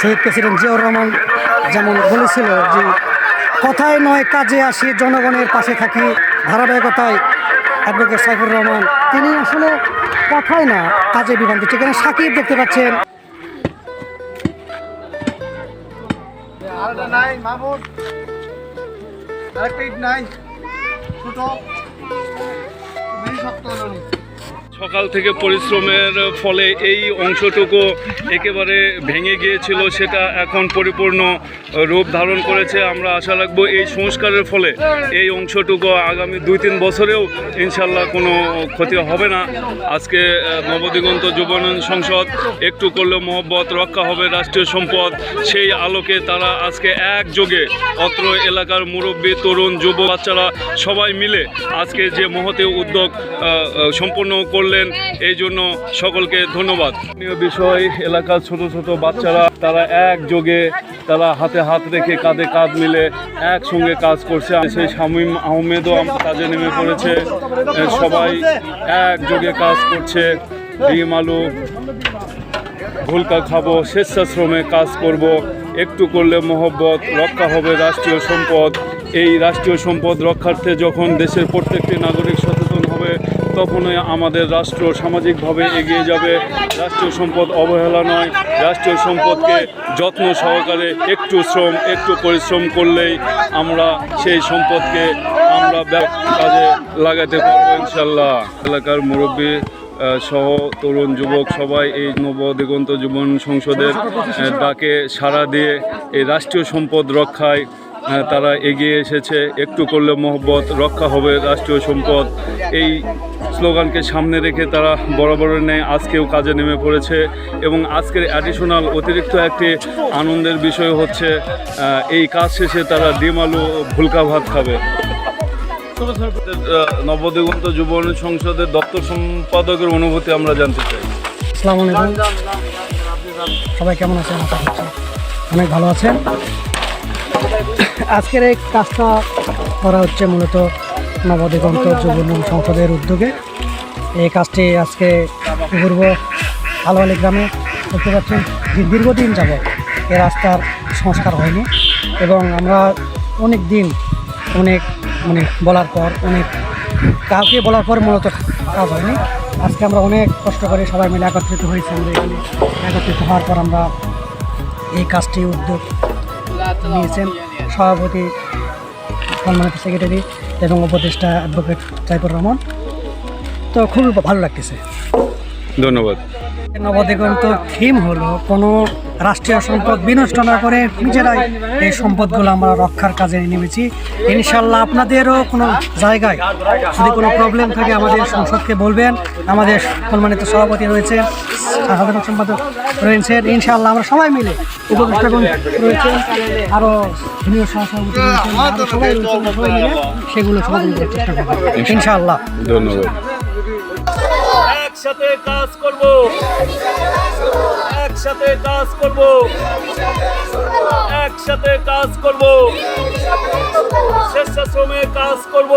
শহীদ president Ziaur Rahman যেমন বলেছিল যে, কথায় নয় কাজে আসি, জনগণের পাশে থাকি, ধারাবাহিকতায় অ্যাডভোকেট সাইফুর রহমান। তিনি আসলে কথায় না, কাজে দিচ্ছে এখানে সাকিব দেখতে পাচ্ছেন। নাই আরেকটা ইট নাই, ছোট। শক্ত। সকাল থেকে পরিশ্রমের ফলে এই অংশটুকু একেবারে ভেঙে গিয়েছিল সেটা এখন পরিপূর্ণ রূপ ধারণ করেছে। আমরা আশা রাখব এই সংস্কারের ফলে এই অংশটুকু আগামী দুই তিন বছরেও ইনশাল্লাহ কোনো ক্ষতি হবে না। আজকে নবদিগন্ত যুবনয়ন সংসদ একটু করলে মহব্বত রক্ষা হবে রাষ্ট্রীয় সম্পদ। সেই আলোকে তারা আজকে একযোগে অত্র এলাকার মুরব্বী তরুণ যুব বাচ্চারা সবাই মিলে আজকে যে মহতে উদ্যোগ আহ, সম্পন্ন করলেন, এই জন্য সকলকে ধন্যবাদ। বিষয়, এলাকার ছোট ছোট বাচ্চারা, তারা একযোগে তারা হাতে হাত রেখে কাঁধে কাঁধ মিলে একসঙ্গে কাজ করছে। সেই শামীম আহমেদও কাজে নেমে পড়েছে। সবাই একযোগে কাজ করছে। ডিম, আলু, ভুলকা খাব, স্বেচ্ছাশ্রমে কাজ করব। একটু করলে মহব্বত, রক্ষা হবে রাষ্ট্রীয় সম্পদ। এই রাষ্ট্রীয় সম্পদ রক্ষার্থে যখন দেশের প্রত্যেকটি নাগরিক সচেতন হবে, তখনই আমাদের রাষ্ট্র সামাজিকভাবে এগিয়ে যাবে। রাষ্ট্রীয় সম্পদ অবহেলা নয়, রাষ্ট্রীয় সম্পদকে যত্ন সহকারে একটু শ্রম, একটু পরিশ্রম করলেই আমরা সেই সম্পদকে আমরা কাজে লাগাতে পারব ইনশাল্লাহ এলাকার মুরব্বী সহ তরুণ যুবক সবাই এই নবদিগন্ত যুবন সংসদের ডাকে সাড়া দিয়ে এই রাষ্ট্রীয় সম্পদ রক্ষায় তারা এগিয়ে এসেছে। একটু করলে মহব্বত, রক্ষা হবে রাষ্ট্রীয় সম্পদ। এই স্লোগানকে সামনে রেখে তারা বরাবরের নেয়, আজকেও কাজে নেমে পড়েছে এবং আজকের অ্যাডিশনাল অতিরিক্ত একটি আনন্দের বিষয় হচ্ছে এই কাজ শেষে তারা ডিম আলু ভুলকা ভাত খাবে। নবদিগন্ত যুব সংসদের দপ্তর সম্পাদকের অনুভূতি আমরা জানতে চাই। আসসালামু আলাইকুম। সবাই কেমন আছেন? অনেক ভালো আছেন? আজকের এই কাজটা করা হচ্ছে মূলত নবদিগন্ত যুব সংসদের উদ্যোগে। এই কাজটি আজকে পূর্ব আলোয়ালি গ্রামে দেখতে পাচ্ছেন দীর্ঘদিন যাব এই রাস্তার সংস্কার হয়নি এবং আমরা অনেক দিন অনেক মানে বলার পর অনেক, কাউকে বলার পর মূলত কাজ হয়নি। আজকে আমরা অনেক কষ্ট করে সবাই মিলে একত্রিত হয়েছি আমরা এখানে। একত্রিত হওয়ার পর আমরা এই কাজটি উদ্যোগ নিয়েছেন সভাপতি সম্মানিত সেক্রেটারি এবং উপদেষ্টা অ্যাডভোকেট সাইফুর রহমান। তো খুবই ভালো লাগতেছে। ধন্যবাদ। নবদিগন্ত থিম হলো কোনো রাষ্ট্রীয় সম্পদ বিনষ্ট না করে নিজেরাই এই সম্পদগুলো আমরা রক্ষার কাজে নেমেছি। ইনশাল্লাহ আপনাদেরও কোনো জায়গায় যদি কোনো প্রবলেম থাকে আমাদের সংসদকে বলবেন। আমাদের সম্মানিত সভাপতি রয়েছেন সাধারণ সম্পাদক রয়েছেন। ইনশাল্লাহ আমরা সবাই মিলে উপদেষ্টাগণ রয়েছেন আরও সিনিয়র সহসভাপতি সেগুলো সমাধান করার চেষ্টা করব। ইনশাআল্লাহ। ধন্যবাদ। একসাথে কাজ করব। একসাথে কাজ করব। একসাথে কাজ করব। স্বেচ্ছাশ্রমে কাজ করব।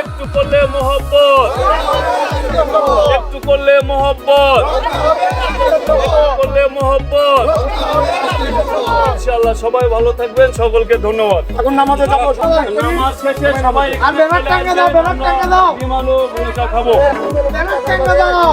একটু করলে মহব্বত। একটু করলে মহব্বত। ইনশাআল্লাহ সবাই ভালো থাকবেন সকলকে ধন্যবাদ এখন নামাজে যাব সবাই। নামাজ শেষে সবাই আর ব্যানার টাঙ্গা দাও, ব্যানার টাঙ্গা দাও। বিমালু খাব ব্যানার টাঙ্গা দাও